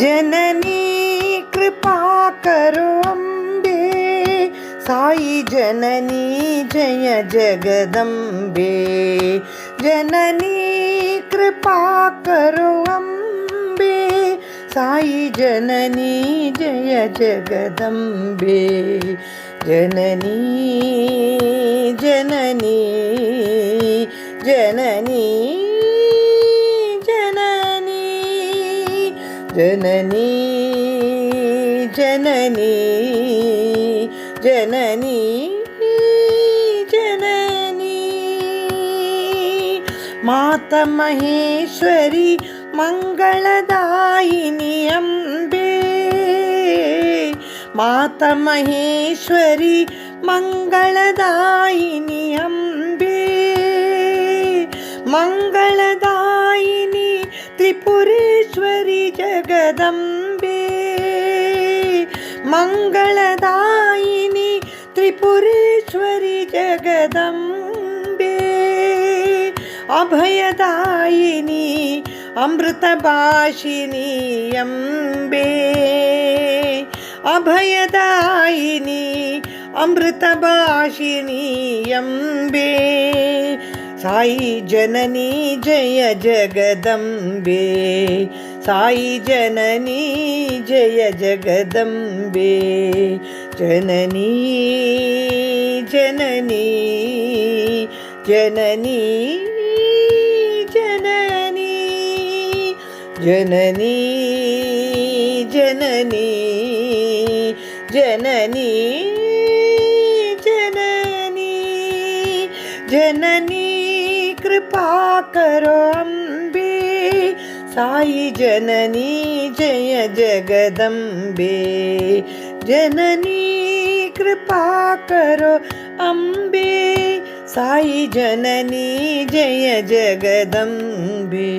जननी कृपा करो अम्बे साई जननी जय जगदम्बे जननी कृपा करो अम्बे साई जननी जय जगदम्बे जननी जननी जननी ஜனனி ஜனனி ஜனனி ஜனனி மாத மகேஸ்வரி மங்களதாயினி அம்பே மாத மகேஸ்வரி மங்களதாயினி அம்பே மங்களதாயினி திரிபுரே जगदम्बे। मङ्गलदायिनि त्रिपुरेश्वरि जगदम्बे। अभयदायिनि अमृतभाषिनि अम्बे अभयदायिनि अमृतभाषिनि अम्बे साई जननी जय जगदम्बे। साई जननी जय जगदम्बे। जननी जननी जननी जननी जननी जननी जननी जननी जननी, कृपा करो। साई जननी जय जगदम्बे। जननी कृपा करो अम्बे। साई जननी जय जगदम्बे